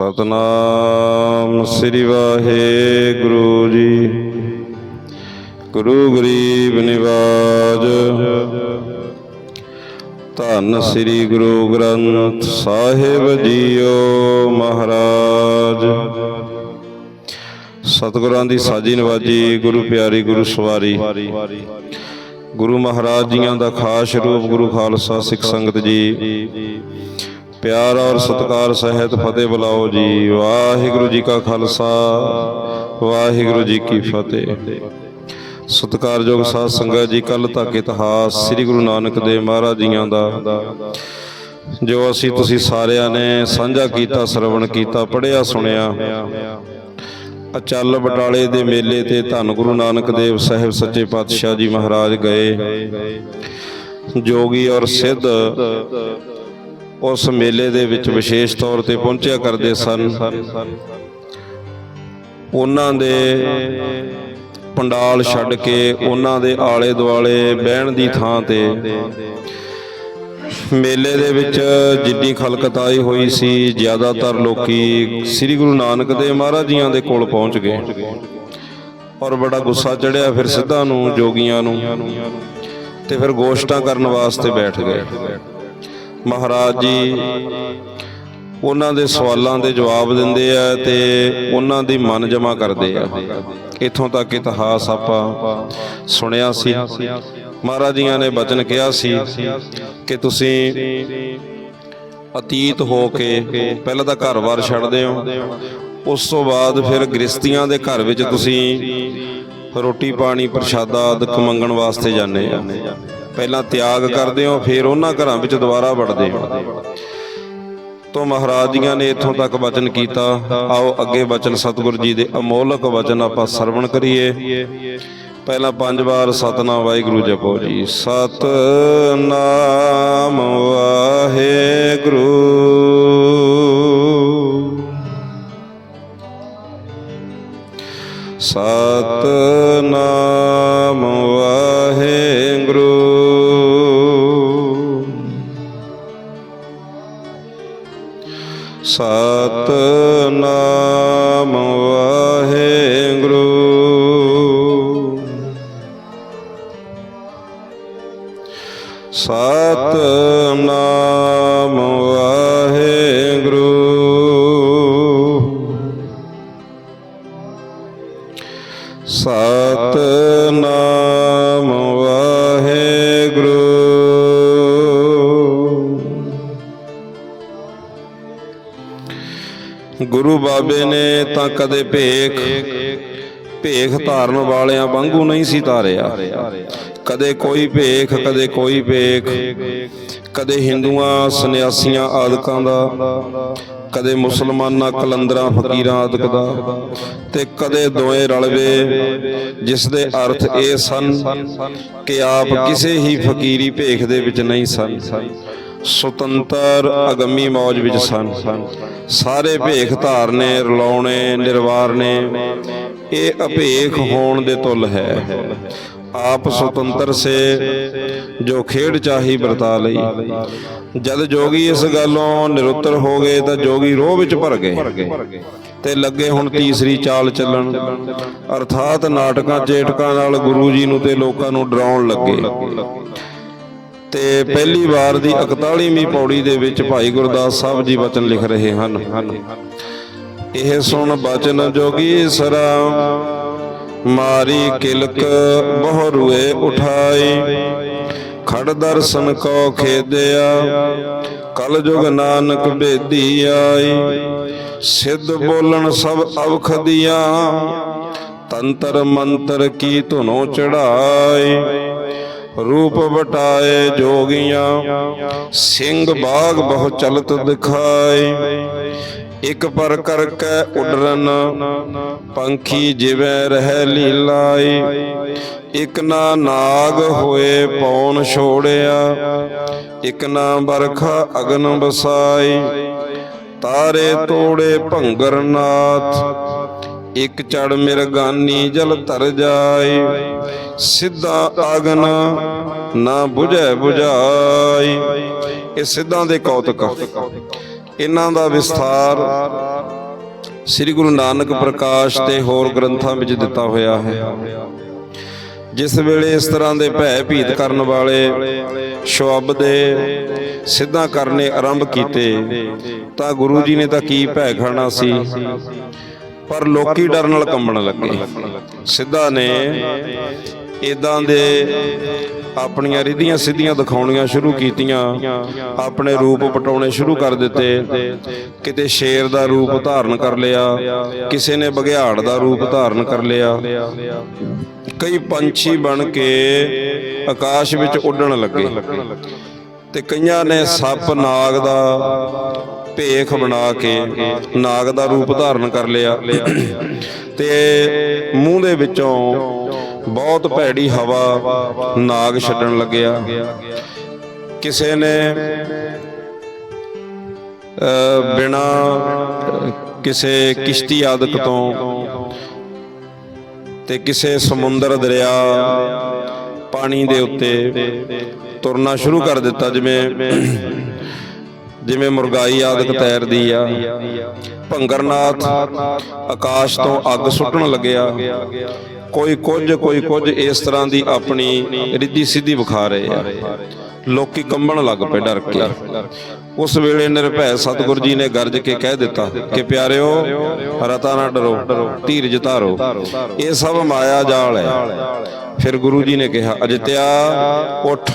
ਸਤਨਾਮ ਸ੍ਰੀ ਵਾਹਿਗੁਰੂ ਜੀ। ਗੁਰੂ ਗਰੀਬ ਨਿਵਾਜ। ਧੰਨ ਸ੍ਰੀ ਗੁਰੂ ਗ੍ਰੰਥ ਸਾਹਿਬ ਜੀਓ ਮਹਾਰਾਜ। ਸਤਿਗੁਰਾਂ ਦੀ ਸਾਜੀ ਨਵਾਜੀ ਗੁਰੂ ਪਿਆਰੀ ਗੁਰੂ ਸਵਾਰੀ। ਗੁਰੂ ਮਹਾਰਾਜ ਜੀਆਂ ਦਾ ਖਾਸ ਰੂਪ ਗੁਰੂ ਖਾਲਸਾ ਸਿੱਖ ਸੰਗਤ ਜੀ। ਪਿਆਰ ਔਰ ਸਤਿਕਾਰ ਸਹਿਤ ਫਤਿਹ ਬੁਲਾਓ ਜੀ। ਵਾਹਿਗੁਰੂ ਜੀ ਕਾ ਖਾਲਸਾ। ਵਾਹਿਗੁਰੂ ਜੀ ਕੀ ਫਤਿਹ। ਸਤਿਕਾਰਯੋਗ ਸਾਧ ਸੰਗਤ ਜੀ ਕੱਲ ਤੱਕ ਇਤਿਹਾਸ ਸ੍ਰੀ ਗੁਰੂ ਨਾਨਕ ਦੇਵ ਮਹਾਰਾਜ ਜੀਆਂ ਦਾ। ਜੋ ਅਸੀਂ ਤੁਸੀਂ ਸਾਰਿਆਂ ਨੇ ਸਾਂਝਾ ਕੀਤਾ ਸਰਵਣ ਕੀਤਾ ਪੜ੍ਹਿਆ ਸੁਣਿਆ। ਅਚਲ ਬਟਾਲੇ ਦੇ ਮੇਲੇ ਤੇ ਧੰਨ ਗੁਰੂ ਨਾਨਕ ਦੇਵ ਸਾਹਿਬ ਸੱਚੇ ਪਾਤਸ਼ਾਹ ਜੀ ਮਹਾਰਾਜ ਗਏ। ਜੋਗੀ ਔਰ ਸਿੱਧ ਉਸ ਮੇਲੇ ਦੇ ਵਿੱਚ ਵਿਸ਼ੇਸ਼ ਤੌਰ ਤੇ ਪਹੁੰਚਿਆ ਕਰਦੇ ਸਨ। ਉਹਨਾਂ ਦੇ ਪੰਡਾਲ ਛੱਡ ਕੇ ਉਹਨਾਂ ਦੇ ਆਲੇ ਦੁਆਲੇ ਬਹਿਣ ਦੀ ਥਾਂ ਤੇ ਮੇਲੇ ਦੇ ਵਿੱਚ ਜਿੰਨੀ ਖਲਕਤ ਆਈ ਹੋਈ ਸੀ, ਜ਼ਿਆਦਾਤਰ ਲੋਕੀ ਸ੍ਰੀ ਗੁਰੂ ਨਾਨਕ ਦੇਵ ਮਹਾਰਾਜ ਜੀਆਂ ਦੇ ਕੋਲ ਪਹੁੰਚ ਗਏ ਔਰ ਬੜਾ ਗੁੱਸਾ ਚੜਿਆ ਫਿਰ ਸਿੱਧਾ ਨੂੰ ਜੋਗੀਆਂ ਨੂੰ ਤੇ ਫਿਰ ਗੋਸ਼ਟਾਂ ਕਰਨ ਵਾਸਤੇ ਬੈਠ ਗਏ। ਮਹਾਰਾਜ ਜੀ, ਉਹਨਾਂ ਦੇ ਸਵਾਲਾਂ ਦੇ ਜਵਾਬ ਦਿੰਦੇ ਆ ਤੇ ਉਹਨਾਂ ਦੀ ਮਨ ਜਮਾ ਕਰਦੇ ਆ। ਇਥੋਂ ਤੱਕ ਇਤਿਹਾਸ ਆਪਾਂ ਸੁਣਿਆ ਸੀ। ਮਹਾਰਾਜ ਜੀਆਂ ਨੇ ਬਚਨ ਕਿਹਾ ਸੀ ਕਿ ਤੁਸੀਂ ਅਤੀਤ ਹੋ ਕੇ ਪਹਿਲਾਂ ਤਾਂ ਘਰ-ਬਾਰ ਛੱਡਦੇ ਹੋ ਉਸ ਤੋਂ ਬਾਅਦ ਫਿਰ ਗ੍ਰਸਤੀਆਂ ਦੇ ਘਰ ਵਿੱਚ ਤੁਸੀਂ ਰੋਟੀ ਪਾਣੀ, ਪ੍ਰਸ਼ਾਦਾ ਆਦਿਕ ਮੰਗਣ ਵਾਸਤੇ ਜਾਂਦੇ ਆ। ਪਹਿਲਾਂ ਤਿਆਗ ਕਰਦੇ ਹੋ, ਫਿਰ ਉਹਨਾਂ ਘਰਾਂ ਵਿੱਚ ਦੁਬਾਰਾ ਵੜਦੇ ਹੋ। ਤੋਂ ਮਹਾਰਾਜ ਜੀਆਂ ਨੇ ਇੱਥੋਂ ਤੱਕ ਵਚਨ ਕੀਤਾ, ਆਓ ਅੱਗੇ ਵਚਨ ਸਤਿਗੁਰੂ ਜੀ ਦੇ ਅਮੋਲਕ ਵਚਨ ਆਪਾਂ ਸਰਵਣ ਕਰੀਏ। ਪਹਿਲਾਂ ਪੰਜ ਵਾਰ ਸਤਨਾਮ, ਵਾਹਿਗੁਰੂ ਜਪੋ ਜੀ। ਸਤਨਾਮ, ਵਾਹਿਗੁਰੂ। ਸਤਨਾਮ। ਸਤਨਾਮ ਬਾਬੇ ਨੇ ਤਾਂ ਕਦੇ ਭੇਖ। ਭੇਖ ਧਾਰਨ ਵਾਲਿਆਂ ਵਾਂਗੂ ਨਹੀਂ ਸੀ ਧਾਰਿਆ। ਕਦੇ ਕੋਈ ਭੇਖ, ਕਦੇ ਕੋਈ ਭੇਖ। ਕਦੇ ਹਿੰਦੂਆਂ, ਸੰਨਿਆਸੀਆਂ ਆਦਿਕਾਂ ਦਾ। ਕਦੇ ਮੁਸਲਮਾਨਾਂ, ਕਲੰਦਰਾਂ, ਫਕੀਰਾਂ ਆਦਿਕ ਦਾ। ਤੇ ਕਦੇ ਦੋਏ ਰਲਵੇ ਜਿਸ ਦੇ ਅਰਥ ਇਹ ਸਨ ਕਿ ਆਪ ਕਿਸੇ ਹੀ ਫਕੀਰੀ ਭੇਖ ਦੇ ਵਿੱਚ ਨਹੀਂ ਸਨ। ਸੁਤੰਤਰ ਅਗੰਮੀ ਮੌਜ ਵਿੱਚ ਸਨ। ਸਾਰੇ ਭੇਖ ਧਾਰਨੇ, ਰਲਾਉਣੇ, ਨਿਰਵਾਰਨੇ, ਇਹ ਅਭੇਖ ਹੋਣ ਦੇ ਤੁਲ ਹੈ। ਆਪ ਸੁਤੰਤਰ ਸੇ ਜੋ ਖੇਡ ਚਾਹੀ ਵਰਤਾ ਲਈ। ਜਦ ਜੋਗੀ ਇਸ ਗੱਲੋਂ ਨਿਰੁੱਤਰ ਹੋ ਗਏ, ਤਾਂ ਜੋਗੀ ਰੋਹ ਵਿੱਚ ਭਰ ਗਏ। ਤੇ ਲੱਗੇ ਹੁਣ ਤੀਸਰੀ ਚਾਲ ਚੱਲਣ। ਅਰਥਾਤ ਨਾਟਕਾਂ, ਚੇਟਕਾਂ ਨਾਲ ਗੁਰੂ ਜੀ ਨੂੰ ਤੇ ਲੋਕਾਂ ਨੂੰ ਡਰਾਉਣ ਲੱਗੇ। ਤੇ ਪਹਿਲੀ ਵਾਰ ਦੀ 41ਵੀਂ ਪੌੜੀ ਦੇ ਵਿੱਚ ਭਾਈ ਗੁਰਦਾਸ ਸਾਹਿਬ ਜੀ ਬਚਨ ਲਿਖ ਰਹੇ ਹਨ। ਇਹ ਸੁਣ ਬਚਨ ਜੋਗੀ ਸਰਾ ਮਾਰੀ ਕਿਲਕ ਬਹੁ ਰੁਏ ਉਠਾਈ। ਖੜ ਦਰਸ਼ਨ ਕੋ ਖੇਦਿਆ। ਕਲ ਜੁਗ ਨਾਨਕ ਬੇਦੀ ਆਈ। ਸਿੱਧ ਬੋਲਣ ਸਭ ਅਵਖਦੀਆਂ। ਤੰਤਰ ਮੰਤਰ ਕੀ ਧੁਨੋ ਚੜਾਈ। ਰੂਪ ਵਟਾਏ ਜੋਗੀਆਂ, ਸਿੰਘ ਬਾਗ ਬਹੁ ਚਲਤ ਦਿਖਾਈ ਇਕ ਪਰ ਕਰ ਕੈ ਉਡਰਨ, ਪੰਖੀ ਜਿਵੇਂ ਰਹਿ ਲੀਲਾਈ ਇਕ ਨਾ ਨਾਗ ਹੋਏ ਪੌਣ ਛੋੜਿਆ, ਇਕ ਨਾ ਬਰਖਾ ਅਗਨ ਬਸਾਈ ਤਾਰੇ ਤੋੜੇ ਭੰਗਰ ਨਾਥ ਇਕ ਚੜ ਮਿਰਗਾਨੀ ਜਲ ਤਰ ਜਾਏ। ਸਿੱਧਾ ਆਗਨ ਨਾ 부ਝੈ 부ਝਾਈ ਇਹ ਸਿੱਧਾਂ ਦੇ ਕੌਤਕ ਇਹਨਾਂ ਦਾ ਵਿਸਥਾਰ ਸ੍ਰੀ ਗੁਰੂ ਨਾਨਕ ਪ੍ਰਕਾਸ਼ ਤੇ ਹੋਰ ਗ੍ਰੰਥਾਂ ਵਿੱਚ ਦਿੱਤਾ ਹੋਇਆ ਹੈ। ਜਿਸ ਵੇਲੇ ਇਸ ਤਰ੍ਹਾਂ ਦੇ ਭੈ ਭੀਤ ਕਰਨ ਵਾਲੇ ਸ਼ਬਦ ਦੇ ਸਿੱਧਾ ਕਰਨੇ ਆਰੰਭ ਕੀਤੇ, ਤਾਂ ਗੁਰੂ ਜੀ ਨੇ ਤਾਂ ਕੀ ਭੈ ਖਾਣਾ ਸੀ? ਪਰ ਲੋਕੀ ਡਰ ਨਾਲ ਕੰਬਣ ਲੱਗੇ। ਸਿੱਧਾ ਨੇ ਇਦਾਂ ਦੇ ਆਪਣੀਆਂ ਰਿਧੀਆਂ ਸਿੱਧੀਆਂ ਦਿਖਾਉਣੀਆਂ ਸ਼ੁਰੂ ਕੀਤੀਆਂ। ਆਪਣੇ ਰੂਪ ਪਟਾਉਣੇ ਸ਼ੁਰੂ ਕਰ ਦਿੱਤੇ। ਕਿਤੇ ਸ਼ੇਰ ਦਾ ਰੂਪ ਧਾਰਨ ਕਰ ਲਿਆ। ਕਿਸੇ ਨੇ ਬਘਿਆੜ ਦਾ ਰੂਪ ਧਾਰਨ ਕਰ ਲਿਆ। ਕਈ ਪੰਛੀ ਬਣ ਕੇ ਆਕਾਸ਼ ਵਿੱਚ ਉੱਡਣ ਲੱਗੇ। ਤੇ ਕਈਆਂ ਨੇ ਸੱਪ ਨਾਗ ਦਾ ਭੇਖ ਬਣਾ ਕੇ ਨਾਗ ਦਾ ਰੂਪ ਧਾਰਨ ਕਰ ਲਿਆ। ਤੇ ਮੂੰਹ ਦੇ ਵਿੱਚੋਂ ਬਹੁਤ ਭੈੜੀ ਹਵਾ ਨਾਗ ਛੱਡਣ ਲੱਗਿਆ। ਕਿਸੇ ਨੇ ਬਿਨਾ ਕਿਸੇ ਕਿਸ਼ਤੀ ਆਦਿਕ ਤੋਂ ਤੇ ਕਿਸੇ ਸਮੁੰਦਰ ਦਰਿਆ ਪਾਣੀ ਦੇ ਉੱਤੇ ਤੁਰਨਾ ਸ਼ੁਰੂ ਕਰ ਦਿੱਤਾ, ਜਿਵੇਂ ਜਿਵੇਂ ਮੁਰਗਾਈ ਆਦਿਕ ਤੈਰਦੀ ਆ। ਭੰਗਰਨਾਥ ਆਕਾਸ਼ ਤੋਂ ਅੱਗ ਸੁੱਟਣ ਲੱਗਿਆ। ਕੋਈ ਕੁਝ ਕੋਈ ਕੁਝ ਇਸ ਤਰ੍ਹਾਂ ਦੀ ਆਪਣੀ ਰਿੱਧੀ ਸਿੱਧੀ ਵਿਖਾ ਰਹੇ ਆ। ਲੋਕੀ ਕੰਬਣ ਲੱਗ ਪਏ ਡਰ ਕੇ। ਉਸ ਵੇਲੇ ਨਿਰਭੈ ਸਤਿਗੁਰ ਜੀ ਨੇ ਗਰਜ ਕੇ ਕਹਿ ਦਿੱਤਾ ਕਿ ਪਿਆਰਿਓ, ਰਤਾ ਨਾ ਡਰੋ, ਧੀਰਜ ਧਾਰੋ, ਇਹ ਸਭ ਮਾਇਆ ਜਾਲ ਹੈ। ਫਿਰ ਗੁਰੂ ਜੀ ਨੇ ਕਿਹਾ, ਅਜਿਤਿਆ, ਉੱਠ।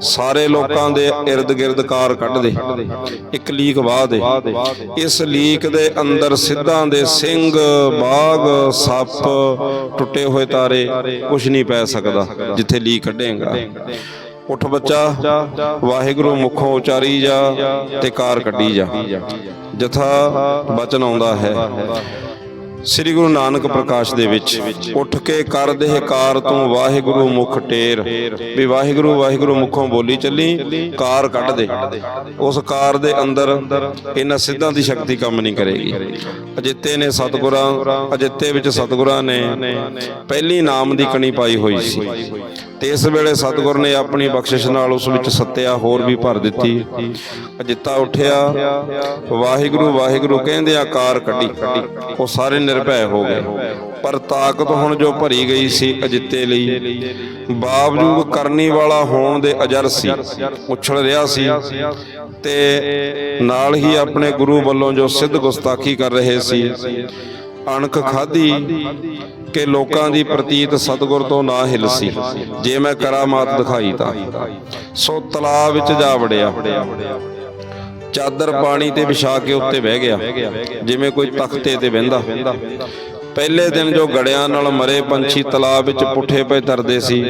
ਸਾਰੇ ਲੋਕਾਂ ਦੇ ird ਗਿਰਦ ਕਾਰ ਕੱਢ ਦੇ। ਇੱਕ ਲੀਕ ਵਾਹ ਦੇ। ਇਸ ਲੀਕ ਦੇ ਅੰਦਰ ਸਿੱਧਾਂ ਦੇ ਸਿੰਘ, ਬਾਗ, ਸੱਪ, ਟੁੱਟੇ ਹੋਏ ਤਾਰੇ ਕੁਝ ਨਹੀਂ ਪੈ ਸਕਦਾ ਜਿੱਥੇ ਲੀਕ ਕੱਢੇਗਾ। ਉੱਠ ਬੱਚਾ, ਵਾਹਿਗੁਰੂ ਮੁਖੋਂ ਉਚਾਰੀ ਜਾ ਤੇ ਕਾਰ ਕੱਢੀ ਜਾ। ਜਥਾ ਬਚਨ ਆਉਂਦਾ ਹੈ। ਸ੍ਰੀ ਗੁਰੂ ਨਾਨਕ ਪ੍ਰਕਾਸ਼ ਦੇ ਵਿੱਚ ਉੱਠ ਕੇ ਕਰ ਦੇਹ ਕਾਰ ਤੂੰ ਵਾਹਿਗੁਰੂ ਮੁਖ ਟੇਰ, ਵੀ ਵਾਹਿਗੁਰੂ ਵਾਹਿਗੁਰੂ ਮੁਖੋਂ ਬੋਲੀ ਚੱਲੀ, ਕਾਰ ਕੱਢ ਦੇ। ਉਸ ਕਾਰ ਦੇ ਅੰਦਰ ਇਹਨਾਂ ਸਿੱਧਾਂ ਦੀ ਸ਼ਕਤੀ ਕੰਮ ਨਹੀਂ ਕਰੇਗੀ। ਅਜਿੱਤੇ ਨੇ ਸਤਗੁਰਾਂ, ਅਜਿੱਤੇ ਵਿੱਚ ਸਤਗੁਰਾਂ ਨੇ ਪਹਿਲੀ ਨਾਮ ਦੀ ਕਣੀ ਪਾਈ ਹੋਈ ਸੀ। ਤੇ ਇਸ ਵੇਲੇ ਸਤਿਗੁਰ ਨੇ ਆਪਣੀ ਬਖਸ਼ਿਸ਼ ਨਾਲ ਉਸ ਵਿੱਚ ਸੱਤਿਆ ਹੋਰ ਵੀ ਭਰ ਦਿੱਤੀ। ਅਜਿੱਤਾ ਉੱਠਿਆ, ਵਾਹਿਗੁਰੂ ਵਾਹਿਗੁਰੂ ਕਹਿੰਦੇ ਆਕਾਰ ਕੱਢੀ। ਉਹ ਸਾਰੇ ਨਿਰਭੈ ਹੋ ਗਏ। ਪਰ ਤਾਕਤ ਹੁਣ ਜੋ ਭਰੀ ਗਈ ਸੀ ਅਜਿੱਤੇ ਲਈ, ਬਾਵਜੂਦ ਕਰਨੀ ਵਾਲਾ ਹੋਣ ਦੇ ਅਜਰ ਸੀ, ਉਛਲ ਰਿਹਾ ਸੀ ਤੇ ਨਾਲ ਹੀ ਆਪਣੇ ਗੁਰੂ ਵੱਲੋਂ ਜੋ ਸਿੱਧ ਗੁਸਤਾਖੀ ਕਰ ਰਹੇ ਸੀ, ਅਣਖ ਖਾਦੀ ਕਿ ਲੋਕਾਂ ਦੀ ਪ੍ਰਤੀਤ ਸਤਗੁਰ ਤੋਂ ਨਾ ਹਿਲ ਸੀ। ਜੇ ਮੈਂ ਕਰਾਮਾਤ ਦਿਖਾਈ ਤਾਂ। ਸੋ ਤਲਾਬ ਵਿੱਚ ਜਾ ਵੜਿਆ। ਚਾਦਰ ਪਾਣੀ ਤੇ ਵਿਛਾ ਕੇ ਉੱਤੇ ਬਹਿ ਗਿਆ। ਜਿਵੇਂ ਕੋਈ ਤਖਤੇ ਤੇ ਬਹਿੰਦਾ। ਪਹਿਲੇ ਦਿਨ ਜੋ ਗੜਿਆਂ ਨਾਲ ਮਰੇ ਪੰਛੀ ਤਲਾਬ ਵਿੱਚ ਪੁੱਠੇ ਪਏ ਤਰਦੇ ਸੀ।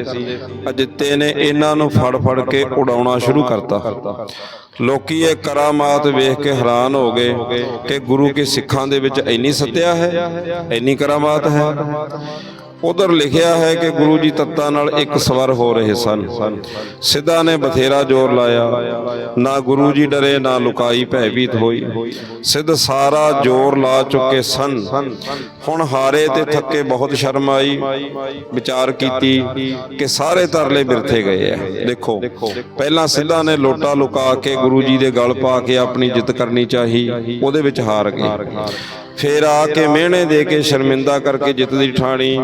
ਅਜਿੱਤੇ ਨੇ ਇਹਨਾਂ ਨੂੰ ਫੜ ਫੜ ਕੇ ਉਡਾਉਣਾ ਸ਼ੁਰੂ ਕਰਤਾ। ਲੋਕੀ ਇਹ ਕਰਾਮਾਤ ਵੇਖ ਕੇ ਹੈਰਾਨ ਹੋ ਗਏ ਕਿ ਗੁਰੂ ਕੇ ਸਿੱਖਾਂ ਦੇ ਵਿੱਚ ਇੰਨੀ ਸੱਤਿਆ ਹੈ, ਇੰਨੀ ਕਰਾਮਾਤ ਹੈ। ਉਧਰ ਲਿਖਿਆ ਹੈ ਕਿ ਗੁਰੂ ਜੀ ਤੱਤਾਂ ਨਾਲ ਇੱਕ ਸਵਰ ਹੋ ਰਹੇ ਸਨ। ਸਿੱਧਾ ਨੇ ਬਥੇਰਾ ਜ਼ੋਰ ਲਾਇਆ। ਨਾ ਗੁਰੂ ਜੀ ਡਰੇ, ਨਾ ਲੁਕਾਈ ਭੈਭੀਤ ਹੋਈ। ਸਿੱਧ ਸਾਰਾ ਜ਼ੋਰ ਲਾ ਚੁੱਕੇ ਸਨ। ਹੁਣ ਹਾਰੇ ਤੇ ਥੱਕੇ ਬਹੁਤ ਸ਼ਰਮ ਆਈ। ਵਿਚਾਰ ਕੀਤੀ ਕਿ ਸਾਰੇ ਤਰਲੇ ਬਿਰਥੇ ਗਏ ਆ ਦੇਖੋ, ਪਹਿਲਾਂ ਸਿੱਧਾ ਨੇ ਲੋਟਾ ਲੁਕਾ ਕੇ ਗੁਰੂ ਜੀ ਦੇ ਗਲ ਪਾ ਕੇ ਆਪਣੀ ਜਿੱਤ ਕਰਨੀ ਚਾਹੀ। ਉਹਦੇ ਵਿੱਚ ਹਾਰ ਗਏ। ਫੇਰ ਆ ਕੇ ਮਿਹਣੇ ਦੇ ਕੇ ਸ਼ਰਮਿੰਦਾ ਕਰਕੇ ਜਿੱਤ ਦੀ ਠਾਣੀ।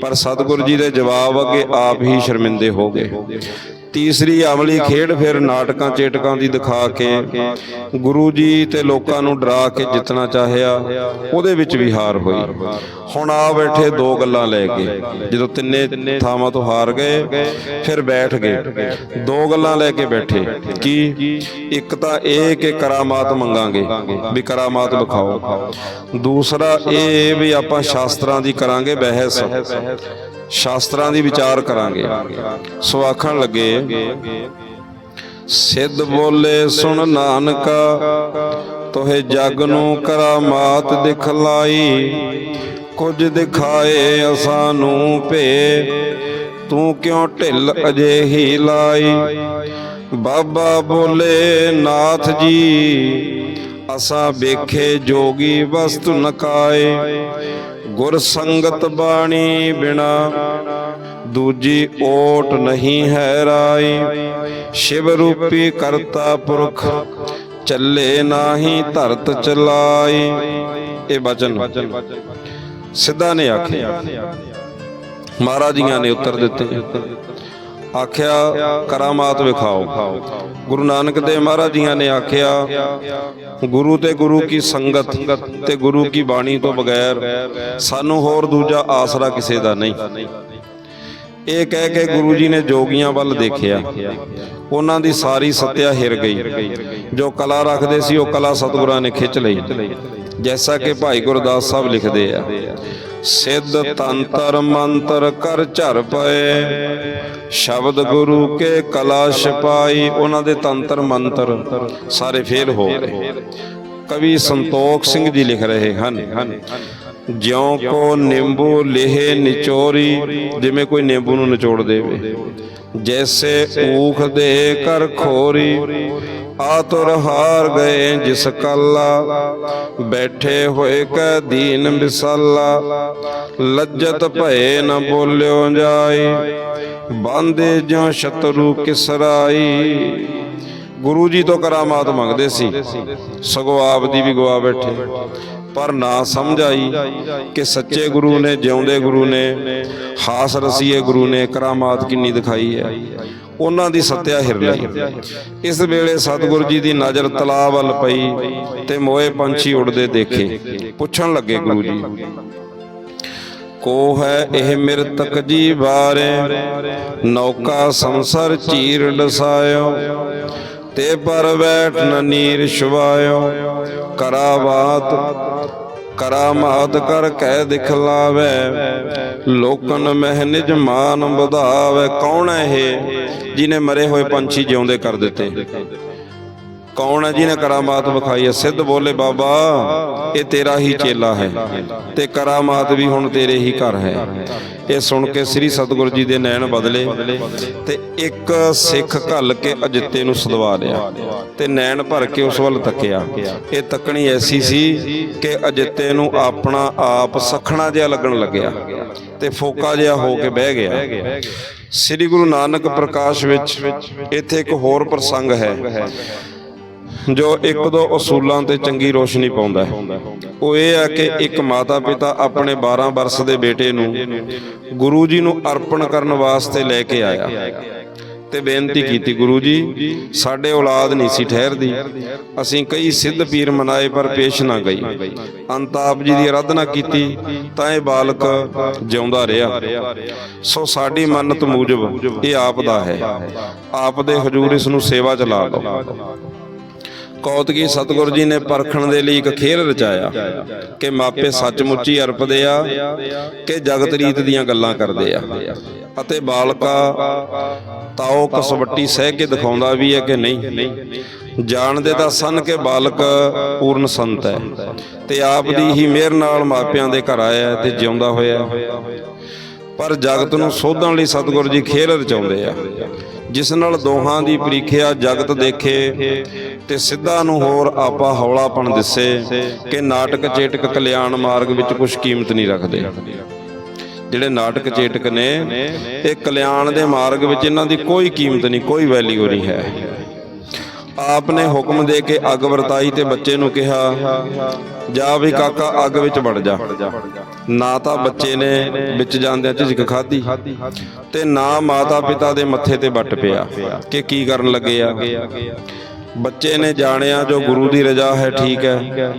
ਪਰ ਸਤਿਗੁਰੂ ਜੀ ਦੇ ਜਵਾਬ ਅੱਗੇ ਆਪ ਹੀ ਸ਼ਰਮਿੰਦੇ ਹੋ ਗਏ। ਤੀਸਰੀ ਅਮਲੀ ਖੇਡ ਫਿਰ ਨਾਟਕਾਂ, ਚੇਟਕਾਂ ਦੀ ਦਿਖਾ ਕੇ ਗੁਰੂ ਜੀ ਤੇ ਲੋਕਾਂ ਨੂੰ ਡਰਾ ਕੇ ਜਿੱਤਣਾ ਚਾਹਿਆ, ਉਹਦੇ ਵਿੱਚ ਵੀ ਹਾਰ ਹੋਈ। ਹੁਣ ਆ ਬੈਠੇ ਦੋ ਗੱਲਾਂ ਲੈ ਕੇ। ਜਦੋਂ ਤਿੰਨੇ ਥਾਵਾਂ ਤੋਂ ਹਾਰ ਗਏ, ਫਿਰ ਬੈਠ ਗਏ। ਦੋ ਗੱਲਾਂ ਲੈ ਕੇ ਬੈਠੇ ਕੀ ਇੱਕ ਤਾਂ ਇਹ ਕਿ ਕਰਾਮਾਤ ਮੰਗਾਂਗੇ, ਵੀ ਕਰਾਮਾਤ ਵਿਖਾਓ। ਦੂਸਰਾ ਇਹ ਵੀ ਆਪਾਂ ਸ਼ਾਸਤਰਾਂ ਦੀ ਕਰਾਂਗੇ ਬਹਿਸ। ਸ਼ਾਸਤਰਾਂ ਦੀ ਵਿਚਾਰ ਕਰਾਂਗੇ। ਸੋ ਆਖਣ ਲੱਗੇ, ਸਿੱਧ ਬੋਲੇ, ਸੁਣ ਨਾਨਕਾ, ਤੋਹੇ ਜਗ ਨੂੰ ਕਰਾਮਾਤ ਦਿਖਲਾਈ ਕੁਝ ਦਿਖਾਏ ਅਸਾਂ ਨੂੰ ਭੇ, ਤੂੰ ਕਿਉਂ ਢਿੱਲ ਅਜੇ ਹੀ ਲਾਈ? ਬਾਬਾ ਬੋਲੇ, ਨਾਥ ਜੀ, ਅਸਾਂ ਵੇਖੇ ਜੋਗੀ ਵਸਤੂ ਨਕਾਏ ਗੁਰ ਸੰਗਤ ਬਾਣੀ ਬਿਨਾ ਦੂਜੀ ਓਟ ਨਹੀਂ ਹੈ ਰਾਈ। ਸ਼ਿਵ ਰੂਪੀ ਕਰਤਾ ਪੁਰਖ, ਚੱਲੇ ਨਾਹੀ ਧਰਤ ਚਲਾਈ। ਇਹ ਬਚਨ। ਸਿੱਧਾ ਨੇ ਆਖਿਆ ਮਹਾਰਾਜ ਜੀਆਂ ਨੇ ਉੱਤਰ ਦਿੱਤੇ। ਆਖਿਆ ਕਰਾਮਾਤ ਵਿਖਾਓ। ਗੁਰੂ ਨਾਨਕ ਦੇਵ ਮਹਾਰਾਜ ਜੀਆਂ ਨੇ ਆਖਿਆ, ਗੁਰੂ ਤੇ ਗੁਰੂ ਕੀ ਸੰਗਤ ਤੇ ਗੁਰੂ ਕੀ ਬਾਣੀ ਤੋਂ ਬਗੈਰ ਸਾਨੂੰ ਹੋਰ ਦੂਜਾ ਆਸਰਾ ਕਿਸੇ ਦਾ ਨਹੀਂ। ਇਹ ਕਹਿ ਕੇ ਗੁਰੂ ਜੀ ਨੇ ਜੋਗੀਆਂ ਵੱਲ ਦੇਖਿਆ। ਉਹਨਾਂ ਦੀ ਸਾਰੀ ਸੱਤਿਆ ਹਿਰ ਗਈ। ਜੋ ਕਲਾ ਰੱਖਦੇ ਸੀ, ਉਹ ਕਲਾ ਸਤਿਗੁਰਾਂ ਨੇ ਖਿੱਚ ਲਈ। ਜੈਸਾ ਕਿ ਭਾਈ ਗੁਰਦਾਸ ਸਾਹਿਬ ਲਿਖਦੇ ਆ ਸਿੱਧ ਤੰਤਰ ਮੰਤਰ ਕਰ ਝਰ ਪਏ। ਸ਼ਬਦ ਗੁਰੂ ਕੇ ਕਲਾ ਛਪਾਈ ਉਹਨਾਂ ਦੇ ਤੰਤਰ ਮੰਤਰ ਸਾਰੇ ਫੇਲ ਹੋ ਗਏ। ਕਵੀ ਸੰਤੋਖ ਸਿੰਘ ਜੀ ਲਿਖ ਰਹੇ ਹਨ, ਜਿਉਂ ਕੋ ਨਿੰਬੂ ਲਿਹੇ ਨਿਚੋਰੀ, ਜਿਵੇਂ ਕੋਈ ਨਿੰਬੂ ਨੂੰ ਨਿਚੋੜ ਦੇਵੇ। ਜੈਸੇ ਊਖ ਦੇ ਕਰ ਖੋਰੀ ਆ ਹਾਰ ਗਏ ਜਿਸ ਕੱਲਾ, ਬੈਠੇ ਹੋਏ ਕੈ ਦੀਨ ਵਿਸਾਲਾ। ਲੱਜਤ ਭਏ ਨ ਬੋਲਿਓ ਜਾਈ ਬਾਂਦੇ ਜਿਉ ਸ਼ਤਰੂ ਕਿਸਰਾਈ। ਗੁਰੂ ਜੀ ਤੋਂ ਕਰਾਮਾਤ ਮੰਗਦੇ ਸੀ, ਸਗੋਂ ਆਪ ਦੀ ਵੀ ਗਵਾ ਬੈਠੇ। ਪਰ ਨਾ ਸਮਝ ਆਈ ਕਿ ਸੱਚੇ ਗੁਰੂ ਨੇ, ਜਿਉਂਦੇ ਗੁਰੂ ਨੇ, ਹਾਸ ਰਸੀਏ ਗੁਰੂ ਨੇ ਕਰਾਮਾਤ ਕਿੰਨੀ ਦਿਖਾਈ ਹੈ। ਉਹਨਾਂ ਦੀ ਸੱਤਿਆ ਹਿਰ ਲਈ ਇਸ ਵੇਲੇ ਸਤਿਗੁਰੂ ਜੀ ਦੀ ਨਜ਼ਰ ਤਲਾਬ ਵੱਲ ਪਈ ਤੇ ਮੋਏ ਪੰਛੀ ਉੜਦੇ ਦੇਖੇ। ਪੁੱਛਣ ਲੱਗੇ ਗੁਰੂ ਜੀ ਕੋ ਹੈ ਇਹ ਮਿਰਤਕ ਜੀ ਬਾਰੇ? ਨੌਕਾ ਸੰਸਰ ਚੀਰ ਡਸਾਇਓ ਤੇ ਪਰ ਬੈਠ ਨ ਨੀਰ ਛੁਵਾਇਓ। ਕਰਾਵਾਤ ਕਰਾਮਾਤ ਕਰ ਕਹਿ ਦਿਖਲਾਵੇ ਲੋਕਨ ਮਹਿ ਨਿਜ ਮਾਨ ਵਧਾਵੇ, ਕੌਣ ਹੈ ਇਹ ਜਿਨੇ ਮਰੇ ਹੋਏ ਪੰਛੀ ਜਿਉਂਦੇ ਕਰ ਦਿੱਤੇ? ਕੌਣ ਹੈ ਜਿਹਨੇ ਕਰਾਮਾਤ ਵਿਖਾਈ ਹੈ? ਸਿੱਧ ਬੋਲੇ, ਬਾਬਾ, ਇਹ ਤੇਰਾ ਹੀ ਚੇਲਾ ਹੈ ਤੇ ਕਰਾਮਾਤ ਵੀ ਹੁਣ ਤੇਰੇ ਹੀ ਘਰ ਹੈ। ਇਹ ਸੁਣ ਕੇ ਸ੍ਰੀ ਸਤਿਗੁਰੂ ਜੀ ਦੇ ਨੈਣ ਬਦਲੇ ਤੇ ਇੱਕ ਸਿੱਖ ਘੱਲ ਕੇ ਅਜਿੱਤੇ ਨੂੰ ਸਦਵਾ ਲਿਆ ਤੇ ਨੈਣ ਭਰ ਕੇ ਉਸ ਵੱਲ ਤੱਕਿਆ। ਇਹ ਤੱਕਣੀ ਐਸੀ ਸੀ ਕਿ ਅਜਿੱਤੇ ਨੂੰ ਆਪਣਾ ਆਪ ਸਖਣਾ ਜਿਹਾ ਲੱਗਣ ਲੱਗਿਆ ਤੇ ਫੋਕਾ ਜਿਹਾ ਹੋ ਕੇ ਬਹਿ ਗਿਆ। ਸ੍ਰੀ ਗੁਰੂ ਨਾਨਕ ਪ੍ਰਕਾਸ਼ ਵਿੱਚ ਇੱਥੇ ਇੱਕ ਹੋਰ ਪ੍ਰਸੰਗ ਹੈ। ਜੋ ਇੱਕ ਦੋ ਅਸੂਲਾਂ ਤੇ ਚੰਗੀ ਰੋਸ਼ਨੀ ਪਾਉਂਦਾ ਹੈ। ਉਹ ਇਹ ਹੈ ਕਿ ਇੱਕ ਮਾਤਾ ਪਿਤਾ ਆਪਣੇ 12 ਵਰਸ ਦੇ ਬੇਟੇ ਨੂੰ ਗੁਰੂ ਜੀ ਨੂੰ ਅਰਪਣ ਕਰਨ ਵਾਸਤੇ ਲੈ ਕੇ ਆਇਆ। ਤੇ ਬੇਨਤੀ ਕੀਤੀ, ਗੁਰੂ ਜੀ, ਸਾਡੇ ਔਲਾਦ ਨਹੀਂ ਸੀ ਠਹਿਰਦੀ। ਅਸੀਂ ਕਈ ਸਿੱਧ ਪੀਰ ਮਨਾਏ ਪਰ ਪੇਸ਼ ਨਾ ਗਈ। ਅੰਤ ਆਪ ਜੀ ਦੀ ਅਰਾਧਨਾ ਕੀਤੀ ਤਾਂ ਇਹ ਬਾਲਕ ਜਿਉਂਦਾ ਰਿਹਾ। ਸੋ ਸਾਡੀ ਮੰਨਤ ਮੂਜਬ ਇਹ ਆਪ ਦਾ ਹੈ। ਆਪ ਦੇ ਹਜ਼ੂਰ ਇਸ ਨੂੰ ਸੇਵਾ ਚ ਲਾ ਲਓ। ਕੌਤਕੀ ਸਤਿਗੁਰੂ ਜੀ ਨੇ ਪਰਖਣ ਦੇ ਲਈ ਇੱਕ ਖੇਲ ਰਚਾਇਆ ਕਿ ਮਾਪੇ ਸੱਚਮੁੱਚ ਹੀ ਅਰਪਦੇ ਆ ਕਿ ਜਗਤ ਰੀਤ ਦੀਆਂ ਗੱਲਾਂ ਕਰਦੇ ਆ। ਅਤੇ ਬਾਲਕਾ ਤਾਓ ਕਸਵੱਟੀ ਸਹਿ ਕੇ ਦਿਖਾਉਂਦਾ ਵੀ ਹੈ ਕਿ ਨਹੀਂ। ਜਾਣਦੇ ਤਾਂ ਸਨ ਕਿ ਬਾਲਕ ਪੂਰਨ ਸੰਤ ਹੈ ਤੇ ਆਪ ਦੀ ਹੀ ਮਿਹਰ ਨਾਲ ਮਾਪਿਆਂ ਦੇ ਘਰ ਆਇਆ ਤੇ ਜਿਉਂਦਾ ਹੋਇਆ ਪਰ ਜਗਤ ਨੂੰ ਸੋਧਣ ਲਈ ਸਤਿਗੁਰੂ ਜੀ ਖੇਲ ਰਚਾਉਂਦੇ ਆ। ਜਿਸ ਨਾਲ ਦੋਹਾਂ ਦੀ ਪ੍ਰੀਖਿਆ ਜਗਤ ਦੇਖੇ ਤੇ ਸਿੱਧਾ ਨੂੰ ਹੋਰ ਆਪਾ ਹੌਲਾਪਣ ਦਿਸੇ ਕਿ ਨਾਟਕ ਚੇਟਕ ਕਲਿਆਣ ਮਾਰਗ ਵਿੱਚ ਕੁਝ ਕੀਮਤ ਨਹੀਂ ਰੱਖਦੇ। ਜਿਹੜੇ ਨਾਟਕ ਚੇਟਕ ਨੇ, ਇਹ ਕਲਿਆਣ ਦੇ ਮਾਰਗ ਵਿੱਚ ਇਹਨਾਂ ਦੀ ਕੋਈ ਕੀਮਤ ਨਹੀਂ, ਕੋਈ ਵੈਲਿਊ ਨਹੀਂ ਹੈ। ਆਪ ਨੇ ਹੁਕਮ ਦੇ ਕੇ ਅੱਗ ਵਰਤਾਈ ਤੇ ਬੱਚੇ ਨੂੰ ਕਿਹਾ, ਜਾ ਵੀ ਕਾਕਾ, ਅੱਗ ਵਿੱਚ ਵੜ ਜਾ। ਨਾ ਤਾਂ ਬੱਚੇ ਨੇ ਵਿੱਚ ਜਾਂਦਿਆਂ ਝਿਜਕ ਖਾਧੀ ਤੇ ਨਾ ਮਾਤਾ ਪਿਤਾ ਦੇ ਮੱਥੇ ਤੇ ਵੱਟ ਪਿਆ ਕਿ ਕੀ ਕਰਨ ਲੱਗੇ ਆ। ਬੱਚੇ ਨੇ ਜਾਣਿਆ ਜੋ ਗੁਰੂ ਦੀ ਰਜ਼ਾ ਹੈ, ਠੀਕ ਹੈ।